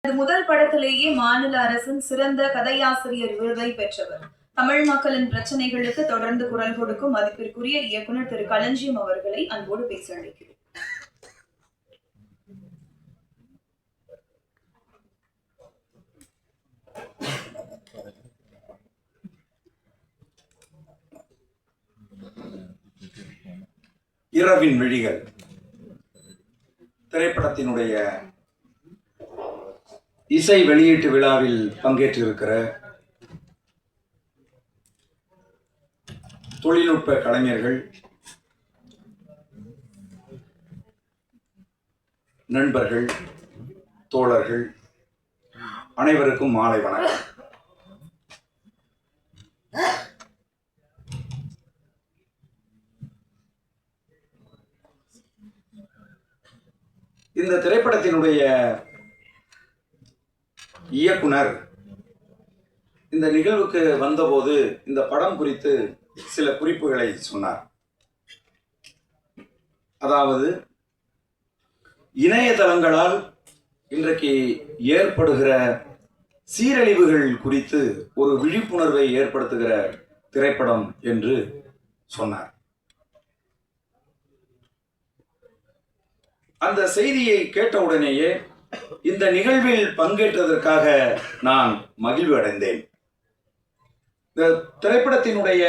தனது முதல் படத்திலேயே மாநில அரசின் சிறந்த கதையாசிரியர் விருதை பெற்றவர். தமிழ் மக்களின் பிரச்சனைகளுக்கு தொடர்ந்து குரல் கொடுக்கும் மதிப்பிற்குரிய இயக்குனர் திரு. களஞ்சியம் அவர்களை அன்போடு பேச அழைக்கிறேன். இரவின் விழிகள். திரைப்படத்தினுடைய இசை வெளியீட்டு விழாவில் பங்கேற்றிருக்கிற தொழில்நுட்ப கலைஞர்கள் நண்பர்கள் தோழர்கள் அனைவருக்கும் மாலை வணக்கம். இந்த திரைப்படத்தினுடைய இயக்குனர். இந்த நிகழ்வுக்கு வந்தபோது இந்த படம் குறித்து சில குறிப்புகளை சொன்னார். அதாவது இணையதளங்களால் இன்றைக்கு ஏற்படுகிற சீரழிவுகள் குறித்து ஒரு விழிப்புணர்வை ஏற்படுத்துகிற திரைப்படம் என்று சொன்னார். அந்த செய்தியை கேட்டவுடனேயே இந்த நிகழ்வில் பங்கேற்றதற்காக நான் மகிழ்வு அடைந்தேன் இந்த திரைப்படத்தினுடைய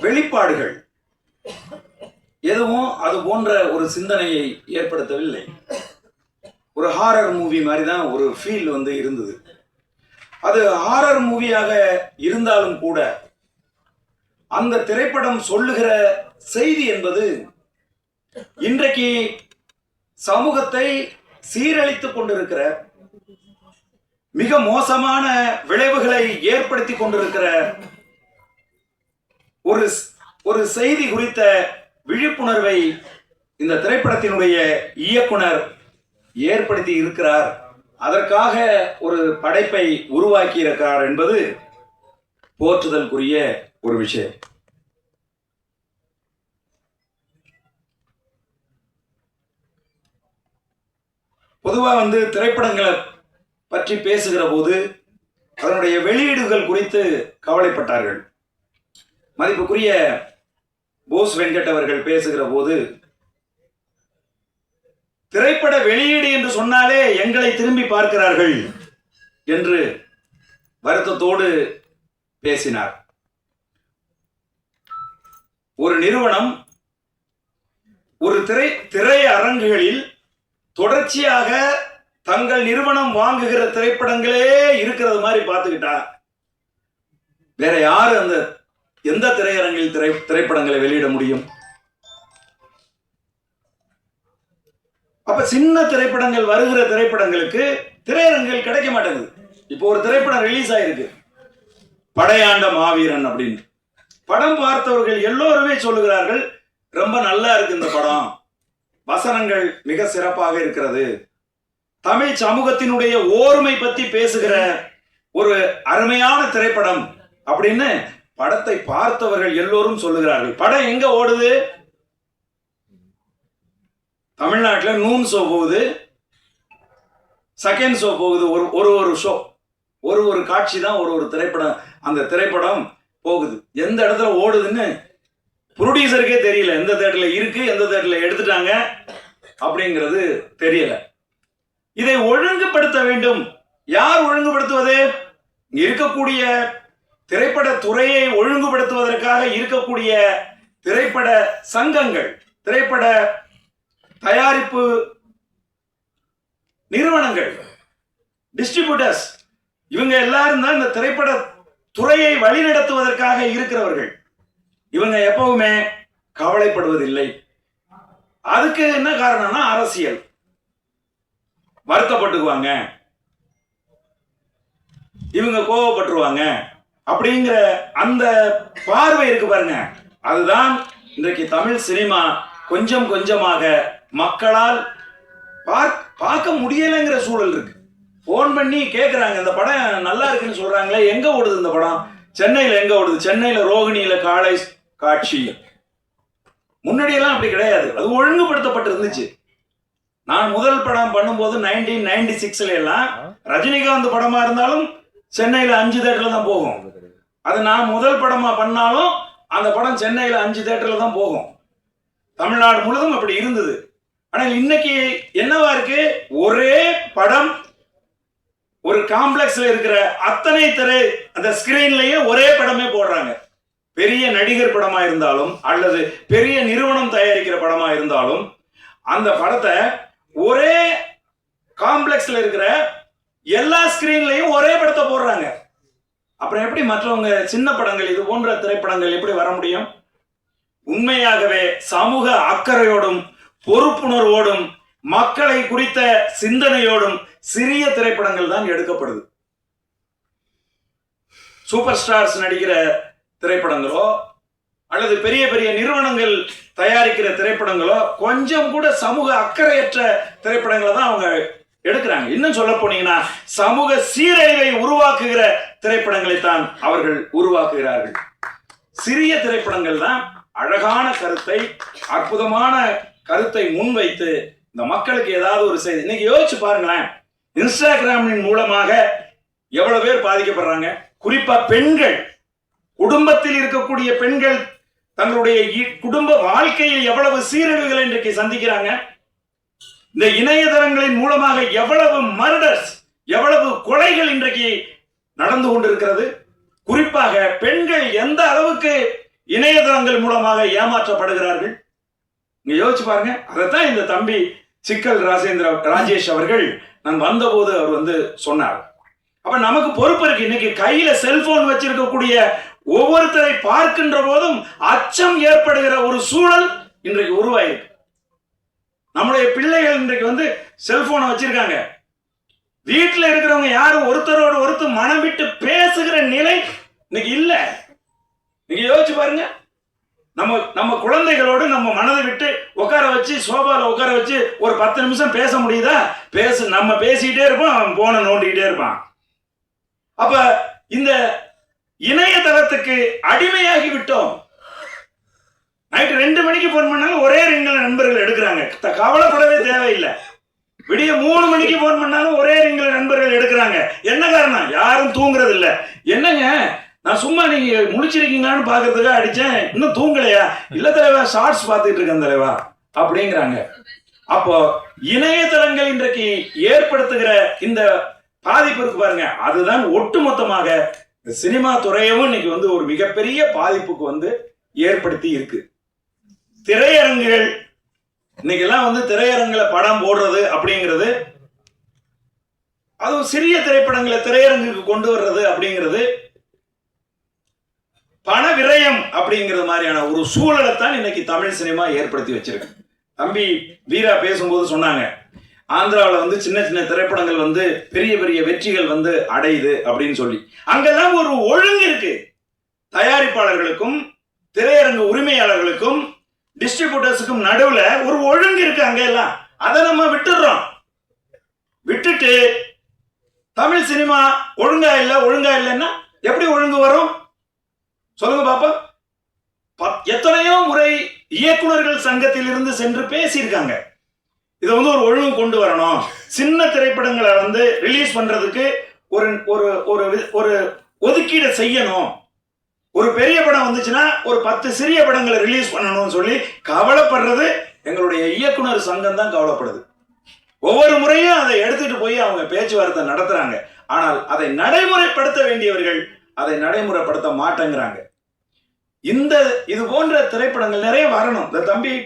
வெளிப்பாடுகள் எதுவும் அது போன்ற ஒரு சிந்தனையை ஏற்படுத்தவில்லை. ஒரு ஹாரர் மூவி மாதிரி தான் ஒரு ஃபீல் வந்து இருந்தது. அது ஹாரர் மூவியாக இருந்தாலும் கூட அந்த திரைப்படம் சொல்லுகிற செய்தி என்பது இன்றைக்கு சமூகத்தை சீரழித்துக் கொண்டிருக்கிற மிக மோசமான விளைவுகளை ஏற்படுத்தி கொண்டிருக்கிற ஒரு ஒரு செய்தி குறித்த விழிப்புணர்வை இந்த திரைப்படத்தினுடைய இயக்குனர் ஏற்படுத்தி இருக்கிறார். அதற்காக ஒரு படைப்பை உருவாக்கி இருக்கிறார் என்பது போற்றுதல்குரிய ஒரு விஷயம். பொதுவாக வந்து திரைப்படங்களை பற்றி பேசுகிற போது அதனுடைய வெளியீடுகள் குறித்து கவலைப்பட்டார்கள். மதிப்புக்குரிய போஸ் வெங்கட் அவர்கள் பேசுகிற போது திரைப்பட வெளியீடு என்று சொன்னாலே எங்களை திரும்பி பார்க்கிறார்கள் என்று வருத்தத்தோடு பேசினார். ஒரு நிறுவனம் ஒரு திரை திரை அரங்குகளில் தொடர்ச்சியாக தங்கள் நிறுவனம் வாங்குகிற திரைப்படங்களே இருக்கிறது மாதிரி பார்த்துக்கிட்டா வேற யாரு அந்த எந்த திரையரங்கில் திரை திரைப்படங்களை வெளியிட முடியும்? அப்ப சின்ன திரைப்படங்கள் வருகிற திரைப்படங்களுக்கு திரையரங்குகள் கிடைக்க மாட்டேங்குது. இப்போ ஒரு திரைப்படம் ரிலீஸ் ஆயிருக்கு. படையாண்ட மாவீரன் அப்படின்னு. படம் பார்த்தவர்கள் எல்லோருமே சொல்லுகிறார்கள் ரொம்ப நல்லா இருக்கு இந்த படம். வசனங்கள் மிக சிறப்பாக இருக்கிறது. தமிழ் சமூகத்தினுடைய ஓர்மை பத்தி பேசுகிற ஒரு அருமையான திரைப்படம் அப்படின்னு படத்தை பார்த்தவர்கள் எல்லோரும் சொல்லுகிறார்கள். படம் எங்க ஓடுது? தமிழ்நாட்டில் நூன் ஷோ போகுது செகண்ட் ஷோ போகுது ஒரு ஒரு ஒரு ஷோ. ஒரு ஒரு காட்சி தான் ஒரு ஒரு திரைப்படம் அந்த திரைப்படம் போகுது. எந்த இடத்துல ஓடுதுன்னு ப்ரொடியூசருக்கே தெரியல எந்த தேட்டரில் இருக்கு எந்த தேட்டரில் எடுத்துட்டாங்க அப்படிங்கிறது தெரியல. இதை ஒழுங்குபடுத்த வேண்டும். யார் ஒழுங்குபடுத்துவது? இருக்கக்கூடிய திரைப்பட துறையை ஒழுங்குபடுத்துவதற்காக இருக்கக்கூடிய திரைப்பட சங்கங்கள் திரைப்பட தயாரிப்பு நிறுவனங்கள் டிஸ்ட்ரிபியூட்டர்ஸ் இவங்க எல்லாரும் தான் இந்த திரைப்பட துறையை வழிநடத்துவதற்காக இருக்கிறவர்கள். இவங்க எப்பவுமே கவலைப்படுவதில்லை. அதுக்கு என்ன காரணம்னா அரசியல். வருத்தப்பட்டுக்குவாங்க. இவங்க கோவப்பட்டுருவாங்க. அப்படிங்கிற அந்த பார்வை இருக்கு பாருங்க. அதுதான் இன்றைக்கு தமிழ் சினிமா கொஞ்சம் கொஞ்சமாக மக்களால் பார்க்க பார்க்க முடியலைங்கிற சூழல் இருக்கு. ஃபோன் பண்ணி கேட்குறாங்க இந்த படம் நல்லா இருக்குன்னு சொல்றாங்களே எங்க ஓடுது இந்த படம்? சென்னையில் எங்க ஓடுது? சென்னையில் ரோகிணியில் காலை காட்சி. முன்னாடியெல்லாம் அப்படி கிடையாது. அது ஒழுங்குபடுத்தப்பட்டு இருந்துச்சு நான் முதல் படம் பண்ணும்போது நைன்டீன் நைன்டி சிக்ஸ்ல எல்லாம் ரஜினிகாந்த் படமா இருந்தாலும் சென்னையில அஞ்சு தேட்டர்ல தான் போகும். அது நான் முதல் படமா பண்ணாலும் அந்த படம் சென்னையில அஞ்சு தேட்டர்ல தான் போகும். தமிழ்நாடு முழுதும் அப்படி இருந்தது. ஆனால் இன்னைக்கு என்னவா இருக்கு? ஒரே படம் ஒரு காம்ப்ளெக்ஸ்ல இருக்கிற அத்தனை திரை அந்த ஸ்கிரீன்லயே ஒரே படமே போடுறாங்க. பெரிய நடிகர் படமா இருந்தாலும் அல்லது பெரிய நிறுவனம் தயாரிக்கிற படமா இருந்தாலும் அந்த படத்தை ஒரே காம்ப்ளெக்ஸ்ல இருக்கிற எல்லா ஸ்கிரீன்லையும் ஒரே படத்தை போடுறாங்க. அப்புறம் எப்படி மற்றவங்க சின்ன படங்கள் இது போன்ற திரைப்படங்கள் எப்படி வர முடியும்? உண்மையாகவே சமூக அக்கறையோடும் பொறுப்புணர்வோடும் மக்களை குறித்த சிந்தனையோடும் சிறிய திரைப்படங்கள் தான் எடுக்கப்படுது. சூப்பர் ஸ்டார்ஸ் நடிக்கிற திரைப்படங்களோ அல்லது பெரிய பெரிய நிறுவனங்கள் தயாரிக்கிற திரைப்படங்களோ கொஞ்சம் கூட சமூக அக்கறையற்ற திரைப்படங்களை தான் அவங்க எடுக்கிறாங்க. இன்னும் சொல்ல போனீங்கன்னா சமூக சீரழிவை உருவாக்குகிற திரைப்படங்களை தான் அவர்கள் உருவாக்குகிறார்கள். சிறிய திரைப்படங்கள் தான் அழகான கருத்தை அற்புதமான கருத்தை முன்வைத்து இந்த மக்களுக்கு ஏதாவது ஒரு செய்தி. இன்னைக்கு யோசிச்சு பாருங்களேன். இன்ஸ்டாகிராமின் மூலமாக எவ்வளவு பேர் பாதிக்கப்படுறாங்க? குறிப்பா பெண்கள். குடும்பத்தில் இருக்கக்கூடிய பெண்கள் தங்களுடைய இ- குடும்ப வாழ்க்கையில் எவ்வளவு சீரழிவுகளை இன்றைக்கு சந்திக்கிறாங்க? இந்த இணையதளங்களின் மூலமாக எவ்வளவு மர்டர்ஸ் எவ்வளவு கொலைகள் இன்றைக்கு நடந்து கொண்டிருக்கிறது? குறிப்பாக பெண்கள் எந்த அளவுக்கு இணையதளங்கள் மூலமாக ஏமாற்றப்படுகிறார்கள்? நீங்க யோசிச்சு பாருங்க. அதைத்தான் இந்த தம்பி சிக்கல் ராஜேந்திர ராஜேஷ் அவர்கள் நான் வந்தபோது அவர் வந்து சொன்னார். அப்ப நமக்கு பொறுப்பு இருக்கு. இன்னைக்கு கையில செல்போன் வச்சிருக்கக்கூடிய ஒவ்வொருத்தரை பார்க்கின்ற போதும் அச்சம் ஏற்படுகிற ஒரு சூழல் இன்றைக்கு உருவாயிருக்கு. நம்முடைய பிள்ளைகள் இன்றைக்கு வந்து செல்போனை வச்சிருக்காங்க. வீட்டில் இருக்கிறவங்க யாரும் ஒருத்தரோடு ஒருத்தர் மனம் விட்டு பேசுகிற நிலை இன்னைக்கு இல்லை. நீங்க யோசிச்சு பாருங்க. நம்ம நம்ம குழந்தைகளோடு நம்ம மனதை விட்டு உட்கார வச்சு சோபால உட்கார வச்சு ஒரு பத்து நிமிஷம் பேச முடியுதா? பேசு நம்ம பேசிக்கிட்டே இருப்போம் அவன் போனை நோண்டிக்கிட்டே இருப்பான். அப்ப இந்த இணையதளத்துக்கு அடிமையாகி விட்டோம் நைட்டு ரெண்டு மணிக்கு போன் பண்ணாலும் ஒரே ரிங்கில் நண்பர்கள் எடுக்கிறாங்க. கவலைப்படவே தேவையில்லை. விடிய மூணு மணிக்கு போன் பண்ணாலும் ஒரே ரிங்கில் நண்பர்கள் எடுக்கிறாங்க. என்ன காரணம்? யாரும் தூங்குறது இல்லை என்னங்க? நான் சும்மா நீங்க முழிச்சிருக்கீங்களான்னு பாக்குறதுக்காக அடிச்சேன். இன்னும் தூங்கலையா? இல்ல தலைவா ஷார்ட்ஸ் பார்த்துட்டு இருக்கேன் தலைவா. அப்படிங்கிறாங்க. அப்போ இணையதளங்கள் இன்றைக்கு ஏற்படுத்துகிற இந்த பாதிப்பு இருக்கு பாருங்க. அதுதான் ஒட்டுமொத்தமாக இந்த சினிமா துறையவும் இன்னைக்கு வந்து ஒரு மிகப்பெரிய பாதிப்புக்கு வந்து ஏற்படுத்தி இருக்கு. திரையரங்குகள் இன்னைக்கெல்லாம் வந்து திரையரங்குல படம் போடுறது அப்படிங்கிறது அதுவும் சிறிய திரைப்படங்களை திரையரங்குக்கு கொண்டு வர்றது அப்படிங்கிறது பண விரயம் அப்படிங்கிறது மாதிரியான ஒரு சூழலை தான் இன்னைக்கு தமிழ் சினிமா ஏற்படுத்தி வச்சிருக்கு. தம்பி வீரா பேசும்போது சொன்னாங்க ஆந்திராவில் வந்து சின்ன சின்ன திரைப்படங்கள் வந்து பெரிய பெரிய வெற்றிகள் வந்து அடையுது அப்படின்னு சொல்லி. அங்கெல்லாம் ஒரு ஒழுங்கு இருக்கு. தயாரிப்பாளர்களுக்கும் திரையரங்கு உரிமையாளர்களுக்கும் டிஸ்ட்ரிபியூட்டர்ஸுக்கும் நடுவில் ஒரு ஒழுங்கு இருக்கு அங்கெல்லாம் அதை நம்ம விட்டுடுறோம். விட்டுட்டு தமிழ் சினிமா ஒழுங்கா இல்லை ஒழுங்கா இல்லைன்னா எப்படி ஒழுங்கு வரும்? சொல்லுங்க பாப்பா. ப- எத்தனையோ முறை இயக்குனர்கள் சங்கத்திலிருந்து சென்று பேசியிருக்காங்க. இதை வந்து ஒரு ஒழுங்கு கொண்டு வரணும். சின்ன திரைப்படங்களை வந்து ரிலீஸ் பண்றதுக்கு ஒரு ஒரு ஒரு வி- ஒரு ஒதுக்கீடு செய்யணும். ஒரு பெரிய படம் வந்துச்சுன்னா ஒரு பத்து சிறிய படங்களை ரிலீஸ் பண்ணணும்னு சொல்லி கவலைப்படுறது எங்களுடைய இயக்குனர் சங்கம் தான் கவலைப்படுது. ஒவ்வொரு முறையும் அதை எடுத்துட்டு போய் அவங்க பேச்சுவார்த்தை நடத்துறாங்க. ஆனால் அதை நடைமுறைப்படுத்த வேண்டியவர்கள் அதை நடைமுறைப்படுத்த மாட்டேங்கிறாங்க. இந்த இது போன்ற திரைப்படங்கள் நிறைய வரணும். இந்த தம்பி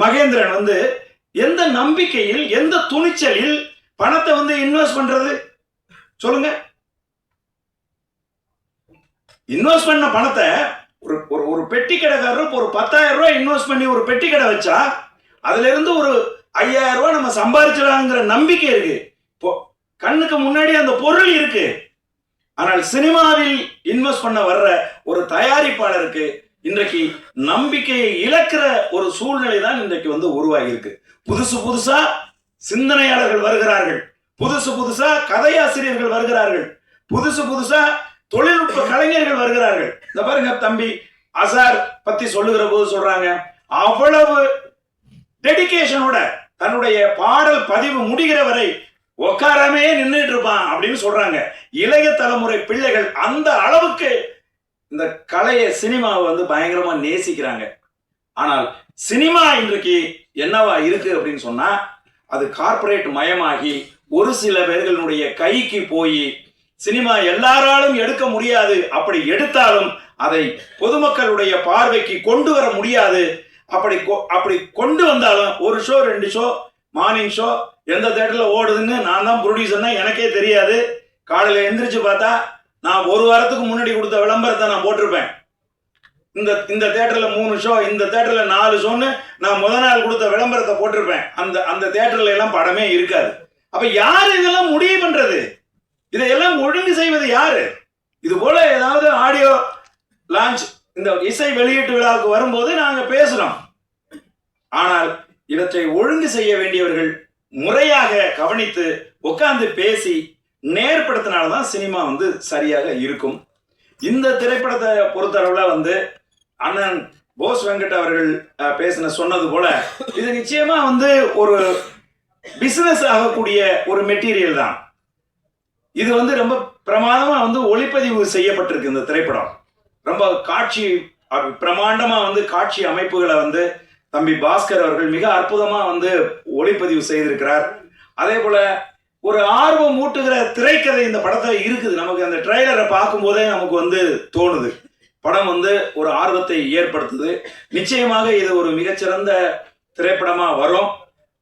மகேந்திரன் வந்து எந்த நம்பிக்கையில் எந்த துணிச்சலில் பணத்தை வந்து இன்வெஸ்ட் பண்றது? சொல்லுங்க. இன்வெஸ்ட் பண்ண பணத்தை ஒரு ஒரு ஒரு பெட்டி கடைக்காரர் ஒரு பத்தாயிரம் ரூபாய் இன்வெஸ்ட் பண்ணி ஒரு பெட்டி கடை வச்சா அதுல இருந்து ஒரு ஐயாயிரம் ரூபாய் நம்ம சம்பாதிச்சிடலாங்கிற நம்பிக்கை இருக்கு. கண்ணுக்கு முன்னாடி அந்த பொருள் இருக்கு. ஆனால் சினிமாவில் இன்வெஸ்ட் பண்ண வர்ற ஒரு தயாரிப்பாளருக்கு இன்றைக்கு நம்பிக்கையை இழக்கிற ஒரு சூழ்நிலை தான் இன்றைக்கு வந்து உருவாகி இருக்கு புதுசு புதுசா சிந்தனையாளர்கள் வருகிறார்கள். புதுசு புதுசா கதையாசிரியர்கள் வருகிறார்கள். புதுசு புதுசா தொழில்நுட்ப கலைஞர்கள் வருகிறார்கள். இந்த பாருங்க தம்பி அசார் பத்தி சொல்லுகிற போது சொல்றாங்க அவ்வளவு டெடிகேஷனோட தன்னுடைய பாடல் பதிவு முடிகிற வரை உட்காராமே நின்றுட்டு இருப்பான் அப்படின்னு சொல்றாங்க. இளைய தலைமுறை பிள்ளைகள் அந்த அளவுக்கு இந்த கலையை சினிமாவை வந்து பயங்கரமா நேசிக்கிறாங்க. ஆனால் சினிமா இன்றைக்கு என்னவா இருக்கு அப்படின்னு சொன்னா அது கார்ப்பரேட் மயமாகி ஒரு சில பேர்களுடைய கைக்கு போய் சினிமா எல்லாராலும் எடுக்க முடியாது அப்படி எடுத்தாலும் அதை பொதுமக்களுடைய பார்வைக்கு கொண்டு வர முடியாது. அப்படி கொ- அப்படி கொண்டு வந்தாலும் ஒரு ஷோ ரெண்டு ஷோ மார்னிங் ஷோ எந்த தேட்டரில் ஓடுதுன்னு நான் தான் ப்ரொடியூசர்னா எனக்கே தெரியாது. காலையில் எந்திரிச்சு பார்த்தா நான் ஒரு வாரத்துக்கு முன்னாடி கொடுத்த விளம்பரத்தை நான் போட்டிருப்பேன். இந்த இந்த தேட்டரில் மூணு ஷோ இந்த தேட்டரில் நாலு ஷோன்னு நான் முத நாள் கொடுத்த விளம்பரத்தை போட்டிருப்பேன். அந்த அந்த தேட்டர்ல எல்லாம் படமே இருக்காது. அப்போ யார் இதெல்லாம் முடிவு பண்ணுறது இதையெல்லாம் ஒழுங்கு செய்வது யாரு? இது போல ஏதாவது ஆடியோ லான்ச் இந்த இசை வெளியீட்டு விழாவுக்கு வரும்போது நாங்கள் பேசுகிறோம் ஆனால் இவற்றை ஒழுங்கு செய்ய வேண்டியவர்கள் முறையாக கவனித்து உட்கார்ந்து பேசி நேர்படுத்தினால்தான் சினிமா வந்து சரியாக இருக்கும். இந்த திரைப்படத்தை பொறுத்தளவில் வந்து அண்ணன் போஸ் வெங்கட் அவர்கள் பேசின சொன்னது போல இது நிச்சயமா வந்து ஒரு பிசினஸ் ஆகக்கூடிய ஒரு மெட்டீரியல் தான். இது வந்து ரொம்ப பிரமாதமா வந்து ஒளிப்பதிவு செய்யப்பட்டிருக்கு இந்த திரைப்படம். ரொம்ப காட்சி பிரமாண்டமா வந்து காட்சி அமைப்புகளை வந்து தம்பி பாஸ்கர் அவர்கள் மிக அற்புதமா வந்து ஒளிப்பதிவு செய்திருக்கிறார். அதே போல ஒரு ஆர்வம் ஊட்டுகிற திரைக்கதை இந்த படத்துல இருக்குது. நமக்கு அந்த ட்ரெய்லரை பார்க்கும்போதே நமக்கு வந்து தோணுது. படம் வந்து ஒரு ஆர்வத்தை ஏற்படுத்துது. நிச்சயமாக இது ஒரு மிகச்சிறந்த திரைப்படமா வரும்.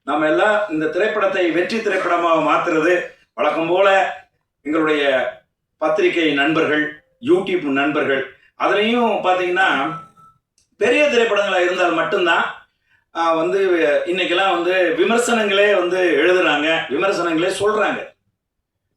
நம்ம எல்லாம் இந்த திரைப்படத்தை வெற்றி திரைப்படமாக மாத்துறது. வழக்கம் போல எங்களுடைய பத்திரிகை நண்பர்கள் யூடியூப் நண்பர்கள் அதுலேயும் பார்த்தீங்கன்னா பெரிய திரைப்படங்களாக இருந்தால் மட்டும்தான் வந்து இன்னைக்கெல்லாம் வந்து விமர்சனங்களே வந்து எழுதுறாங்க. விமர்சனங்களே சொல்றாங்க.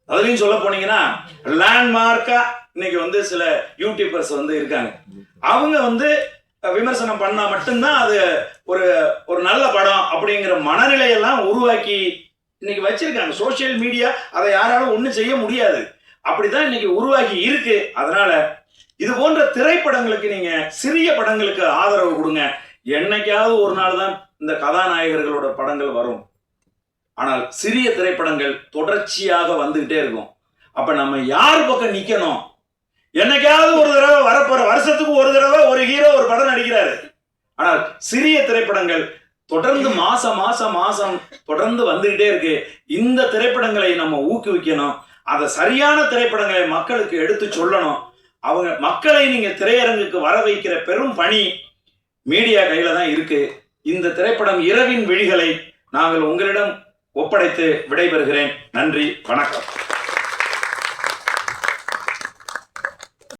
அதுலயும் சொல்ல போனீங்கன்னா லேண்ட்மார்க்கா இன்னைக்கு வந்து சில யூடியூபர்ஸ் வந்து இருக்காங்க. அவங்க வந்து விமர்சனம் பண்ணா மட்டும்தான் அது ஒரு ஒரு நல்ல படம் அப்படிங்கிற மனநிலையெல்லாம் உருவாக்கி இன்னைக்கு வச்சிருக்காங்க. சோஷியல் மீடியா அதை யாராலும் ஒன்றும் செய்ய முடியாது. அப்படிதான் இன்னைக்கு உருவாகி இருக்கு. அதனால இது போன்ற திரைப்படங்களுக்கு நீங்க சிறிய படங்களுக்கு ஆதரவு கொடுங்க. என்னைக்காவது ஒரு நாள் தான் இந்த கதாநாயகர்களோட படங்கள் வரும். ஆனால் சிறிய திரைப்படங்கள் தொடர்ச்சியாக வந்துகிட்டே இருக்கும். அப்ப நம்ம யார் பக்கம் நிக்கணும்? என்னைக்காவது ஒரு தடவை வரப்போற வருஷத்துக்கு ஒரு தடவை ஒரு ஹீரோ ஒரு படம் நடிக்கிறாரு. ஆனால் சிறிய திரைப்படங்கள் தொடர்ந்து மாசம் மாசம் மாசம் தொடர்ந்து வந்துகிட்டே இருக்கு. இந்த திரைப்படங்களை நம்ம ஊக்குவிக்கணும். அதை சரியான திரைப்படங்களை மக்களுக்கு எடுத்து சொல்லணும். அவங்க மக்களை நீங்க திரையரங்குக்கு வர வைக்கிற பெரும் பணி மீடியா கையில தான் இருக்கு. இந்த திரைப்படம் இரவின் விழிகளை நாங்கள் உங்களிடம் ஒப்படைத்து விடைபெறுகிறேன். நன்றி வணக்கம்.